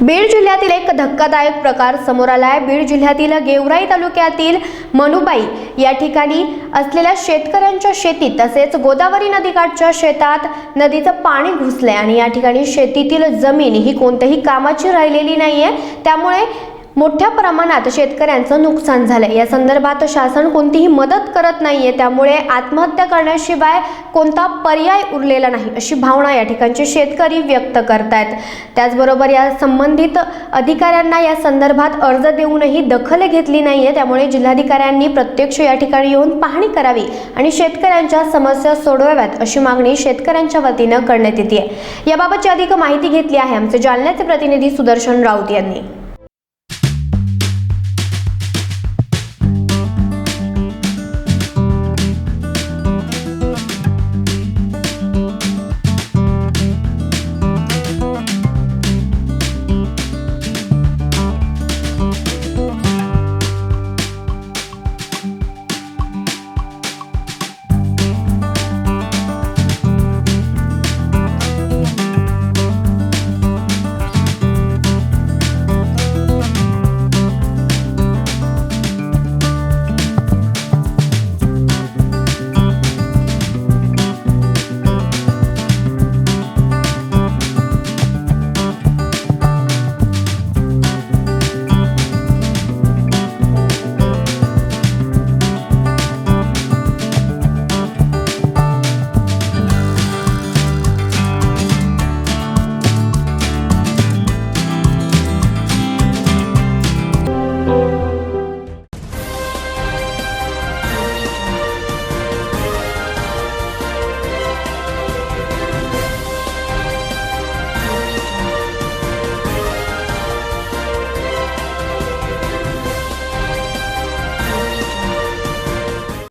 बीड जिल्ह्यातील एक धक्कादायक प्रकार समोर आला आहे. बीड जिल्ह्यातील गेवराई तालुक्यातील मनुबाई या ठिकाणी असलेल्या शेतकऱ्यांच्या शेतीत तसेच गोदावरी नदीकाठच्या शेतात नदीचं पाणी घुसलंय आणि या ठिकाणी शेतीतील जमीन ही कोणत्याही कामाची राहिलेली नाही आहे त्यामुळे मोठ्या प्रमाणात शेतकऱ्यांचं नुकसान झालंय. या संदर्भात शासन कोणतीही मदत करत नाहीये. त्यामुळे आत्महत्या करण्याशिवाय कोणता पर्याय उरलेला नाही अशी भावना या ठिकाणचे शेतकरी व्यक्त करतायत. त्याचबरोबर या संबंधित अधिकाऱ्यांना या संदर्भात अर्ज देऊनही दखल घेतली नाहीये. त्यामुळे जिल्हाधिकाऱ्यांनी प्रत्यक्ष या ठिकाणी येऊन पाहणी करावी आणि शेतकऱ्यांच्या समस्या सोडवाव्यात अशी मागणी शेतकऱ्यांच्या वतीनं करण्यात येते याबाबतची अधिक माहिती घेतली आहे आमचे जालन्याचे प्रतिनिधी सुदर्शन राऊत यांनी.